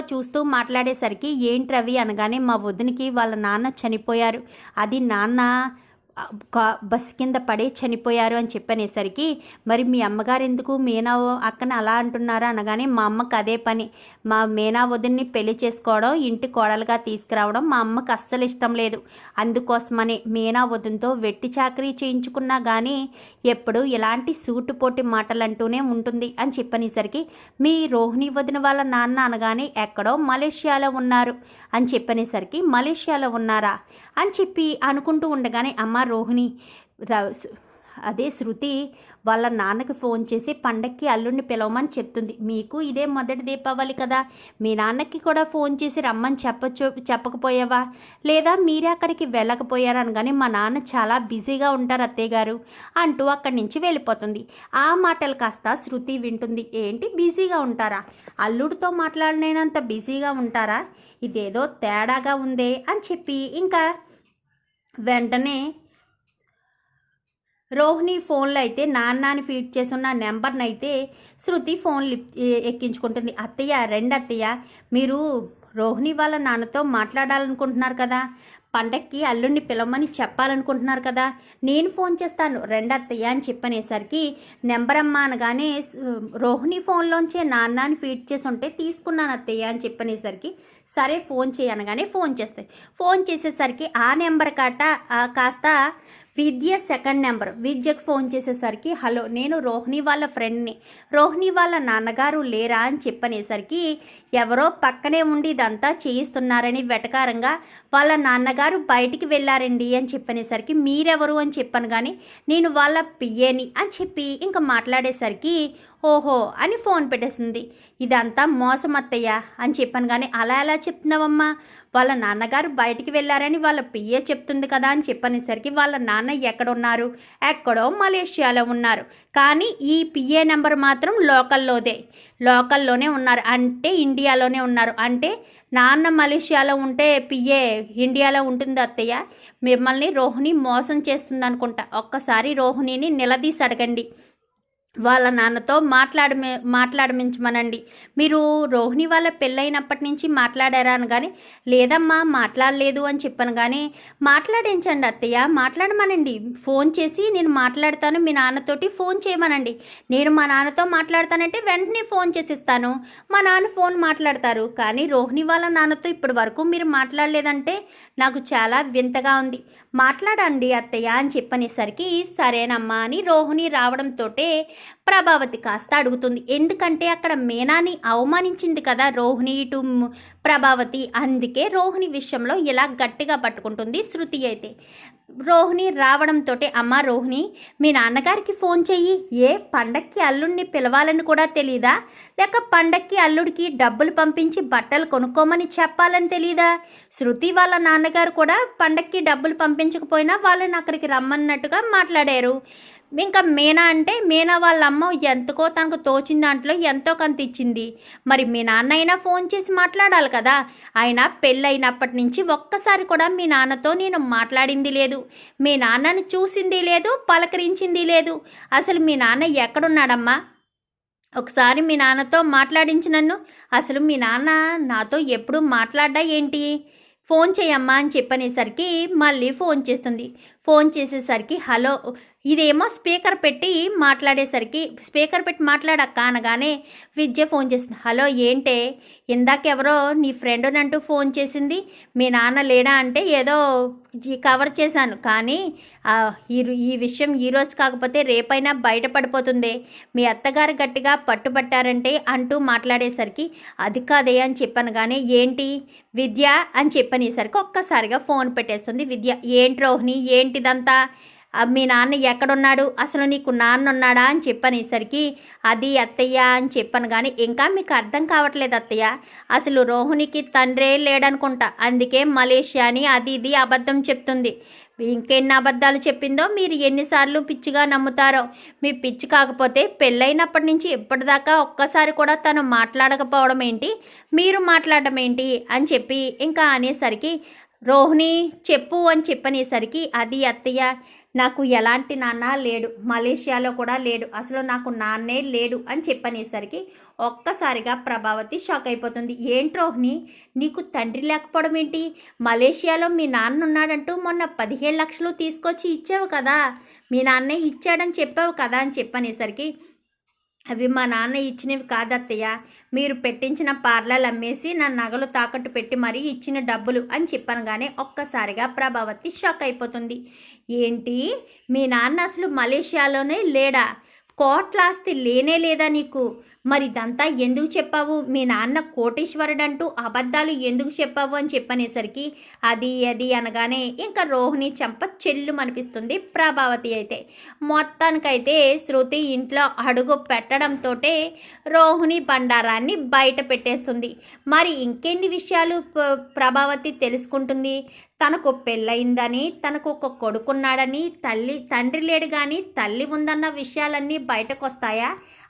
చూస్తూ మాట్లాడేసరికి ఏంటి రవి అనగానే మా వదినికి వాళ్ళ నాన్న చనిపోయారు. అది నాన్న బస్ కింద పడే చనిపోయారు అని చెప్పనేసరికి మరి మీ అమ్మగారు ఎందుకు మీనా అక్కని అలా అంటున్నారా? అనగానే మా అమ్మకు అదే పని. మా మీనా వదిన్ని పెళ్ళి చేసుకోవడం ఇంటి కోడలుగా తీసుకురావడం మా అమ్మకి అస్సలు ఇష్టం లేదు. అందుకోసమని మీనా వదినతో వెట్టి చాకరీ చేయించుకున్నా కానీ ఎప్పుడు ఇలాంటి సూటుపోటి మాటలు అంటూనే ఉంటుంది అని చెప్పనేసరికి మీ రోహిణి వదిన వాళ్ళ నాన్న అనగానే ఎక్కడో మలేషియాలో ఉన్నారు అని చెప్పనేసరికి మలేషియాలో ఉన్నారా? అని చెప్పి అనుకుంటూ ఉండగానే అమ్మ రోహిణి అదే శృతి వాళ్ళ నాన్నకి ఫోన్ చేసి పండక్కి అల్లుడిని పిలవమని చెప్తుంది. మీకు ఇదే మొదటి దీపావళి కదా మీ నాన్నకి కూడా ఫోన్ చేసి రమ్మని చెప్పచ్చు చెప్పకపోయావా? లేదా మీరే అక్కడికి వెళ్ళకపోయారని కానీ మా నాన్న చాలా బిజీగా ఉంటారు అత్తయ్య గారు అంటూ అక్కడి నుంచి వెళ్ళిపోతుంది. ఆ మాటలు కాస్త శృతి వింటుంది. ఏంటి బిజీగా ఉంటారా? అల్లుడితో మాట్లాడలేనంత బిజీగా ఉంటారా? ఇదేదో తేడాగా ఉందే అని చెప్పి ఇంకా వెంటనే రోహిణి ఫోన్లో అయితే నాన్నని ఫీడ్ చేసున్న నెంబర్ని అయితే శృతి ఫోన్ లిప్ ఎక్కించుకుంటుంది. అత్తయ్య రెండు అత్తయ్య మీరు రోహిణి వాళ్ళ నాన్నతో మాట్లాడాలనుకుంటున్నారు కదా. పండక్కి అల్లుడిని పిలవమని చెప్పాలనుకుంటున్నారు కదా. నేను ఫోన్ చేస్తాను రెండు అత్తయ్య అని చెప్పనేసరికి నెంబర్ అమ్మ అనగానే రోహిణి ఫోన్లోంచే నాన్నని ఫీడ్ చేసి ఉంటే తీసుకున్నాను అత్తయ్య అని చెప్పనేసరికి సరే ఫోన్ చేయనగానే ఫోన్ చేస్తాయి. ఫోన్ చేసేసరికి ఆ నెంబర్ కాట కాస్త విద్య సెకండ్ నెంబర్. విద్యకు ఫోన్ చేసేసరికి హలో నేను రోహిణి వాళ్ళ ఫ్రెండ్ని. రోహిణి వాళ్ళ నాన్నగారు లేరా? అని చెప్పనేసరికి ఎవరో పక్కనే ఉండి ఇదంతా చేయిస్తున్నారని వెటకారంగా వాళ్ళ నాన్నగారు బయటికి వెళ్ళారండి అని చెప్పనేసరికి మీరెవరు? అని చెప్పాను కానీ నేను వాళ్ళ పియ్యేని అని చెప్పి ఇంకా మాట్లాడేసరికి ఓహో అని ఫోన్ పెట్టేసింది. ఇదంతా మోసం అత్తయ్య అని చెప్పాను కానీ అలా ఎలా చెప్తున్నావమ్మా? వాళ్ళ నాన్నగారు బయటికి వెళ్ళారని వాళ్ళ పియ్యే చెప్తుంది కదా అని చెప్పనేసరికి వాళ్ళ నాన్న ఎక్కడున్నారు? ఎక్కడో మలేషియాలో ఉన్నారు. కానీ ఈ పిఏ నెంబర్ మాత్రం లోకల్లోదే. లోకల్లోనే ఉన్నారు. అంటే ఇండియాలోనే ఉన్నారు. అంటే నాన్న మలేషియాలో ఉంటే పిఏ ఇండియాలో ఉంటుంది అత్తయ్య. మిమ్మల్ని రోహిణి మోసం చేస్తుంది అనుకుంటా ఒక్కసారి రోహిణిని నిలదీసి అడగండి. వాళ్ళ నాన్నతో మాట్లాడమే మాట్లాడమించమనండి. మీరు రోహిణి వాళ్ళ పెళ్ళైనప్పటి నుంచి మాట్లాడారా అని కానీ లేదమ్మా మాట్లాడలేదు అని చెప్పాను కానీ మాట్లాడించండి అత్తయ్య మాట్లాడమనండి. ఫోన్ చేసి నేను మాట్లాడతాను మీ నాన్నతోటి ఫోన్ చేయమనండి. నేను మా నాన్నతో మాట్లాడతానంటే వెంటనే ఫోన్ చేసిస్తాను. మా నాన్న ఫోన్ మాట్లాడతారు కానీ రోహిణి వాళ్ళ నాన్నతో ఇప్పటి వరకు మీరు మాట్లాడలేదంటే నాకు చాలా వింతగా ఉంది. మాట్లాడండి అత్తయ్య అని చెప్పనేసరికి సరేనమ్మా అని రోహిణి రావడంతోటే ప్రభావతి కాస్త అడుగుతుంది. ఎందుకంటే అక్కడ మేనాని అవమానించింది కదా రోహిణి ఇటు ప్రభావతి అందుకే రోహిణి విషయంలో ఇలా గట్టిగా పట్టుకుంటుంది శృతి అయితే. రోహిణి రావడంతో అమ్మ రోహిణి మీ నాన్నగారికి ఫోన్ చెయ్యి. ఏ పండక్కి అల్లుడిని పిలవాలని కూడా తెలీదా? లేక పండక్కి అల్లుడికి డబ్బులు పంపించి బట్టలు కొనుక్కోమని చెప్పాలని తెలీదా? శృతి వాళ్ళ నాన్నగారు కూడా పండక్కి డబ్బులు పంపించకపోయినా వాళ్ళని అక్కడికి రమ్మన్నట్టుగా మాట్లాడారు. ఇంకా మీనా అంటే మీనా వాళ్ళ అమ్మ ఎంతకో తనకు తోచిన దాంట్లో ఎంతో కొంత ఇచ్చింది. మరి మీ నాన్న అయినా ఫోన్ చేసి మాట్లాడాలి కదా. ఆయన పెళ్ళైనప్పటి నుంచి ఒక్కసారి కూడా మీ నాన్నతో నేను మాట్లాడింది లేదు. మీ నాన్నను చూసింది లేదు పలకరించింది లేదు. అసలు మీ నాన్న ఎక్కడున్నాడమ్మా? ఒకసారి మీ నాన్నతో మాట్లాడించి నన్ను. అసలు మీ నాన్న నాతో ఎప్పుడు మాట్లాడ్డా ఏంటి? ఫోన్ చేయమ్మా అని చెప్పనేసరికి మళ్ళీ ఫోన్ చేస్తుంది. ఫోన్ చేసేసరికి హలో ఇదేమో స్పీకర్ పెట్టి మాట్లాడేసరికి స్పీకర్ పెట్టి మాట్లాడక్క అనగానే విద్య ఫోన్ చేసింది. హలో ఏంటే? ఇందాకెవరో నీ ఫ్రెండ్ అంటూ ఫోన్ చేసింది. మీ నాన్న లేడా అంటే ఏదో కవర్ చేశాను. కానీ ఈ ఈ విషయం ఈ రోజు కాకపోతే రేపైనా బయటపడిపోతుంది. మీ అత్తగారు గట్టిగా పట్టుబట్టారంటే అంటూ మాట్లాడేసరికి అది కాదే అని చెప్పాను కానీ ఏంటి? విద్య? అని చెప్పనేసరికి ఒక్కసారిగా ఫోన్ పెట్టేస్తుంది విద్య. ఏంటి రోహిణి? ఏంటిదంతా? మీ నాన్న ఎక్కడున్నాడు? అసలు నీకు నాన్న ఉన్నాడా అని చెప్పనేసరికి అది అత్తయ్య అని చెప్పాను కానీ ఇంకా మీకు అర్థం కావట్లేదు అత్తయ్య. అసలు రోహిణికి తండ్రే లేడనుకుంటా. అందుకే మలేషియా అని అది ఇది అబద్ధం చెప్తుంది. ఇంకెన్ని అబద్ధాలు చెప్పిందో మీరు ఎన్నిసార్లు పిచ్చిగా నమ్ముతారో. మీ పిచ్చి కాకపోతే పెళ్ళైనప్పటి నుంచి ఇప్పటిదాకా ఒక్కసారి కూడా తను మాట్లాడకపోవడం ఏంటి? మీరు మాట్లాడడం ఏంటి? అని చెప్పి ఇంకా అనేసరికి రోహిణి చెప్పు అని చెప్పనేసరికి అది అత్తయ్య నాకు ఎలాంటి నాన్న లేడు మలేషియాలో కూడా లేడు అసలు నాకు నాన్నే లేడు అని చెప్పనేసరికి ఒక్కసారిగా ప్రభావతి షాక్ అయిపోతుంది. ఏంటి రోహిణి నీకు తండ్రి లేకపోవడం ఏంటి? మలేషియాలో మీ నాన్న ఉన్నాడంటూ మొన్న పదిహేడు లక్షలు తీసుకొచ్చి ఇచ్చావు కదా మీ నాన్నే ఇచ్చాడని చెప్పావు కదా అని చెప్పనేసరికి అవి మా నాన్న ఇచ్చినవి కాదత్తయ్య. మీరు పెట్టించిన పార్లర్లు అమ్మేసి నా నగలు తాకట్టు పెట్టి మరీ ఇచ్చిన డబ్బులు అని చెప్పనగానే ఒక్కసారిగా ప్రభావతి షాక్ అయిపోతుంది. ఏంటి? మీ నాన్న అసలు మలేషియాలోనే లేడా? కోట్లాస్తి లేనే లేదా నీకు? మరి ఇదంతా ఎందుకు చెప్పావు? మీ నాన్న కోటేశ్వరుడు అంటూ అబద్ధాలు ఎందుకు చెప్పావు అని చెప్పనేసరికి అది అది అనగానే ఇంకా రోహిణి చెంప చెల్లు అనిపిస్తుంది ప్రభావతి అయితే. మొత్తానికైతే శృతి ఇంట్లో అడుగు పెట్టడంతో రోహిణి బండారాన్ని బయట పెట్టేస్తుంది. మరి ఇంకెన్ని విషయాలు ప్రభావతి తెలుసుకుంటుంది? తనకు పెళ్ళయిందని తనకు ఒక కొడుకున్నాడని తల్లి తండ్రి లేడు కానీ తల్లి ఉందన్న విషయాలన్నీ బయటకు వస్తాయా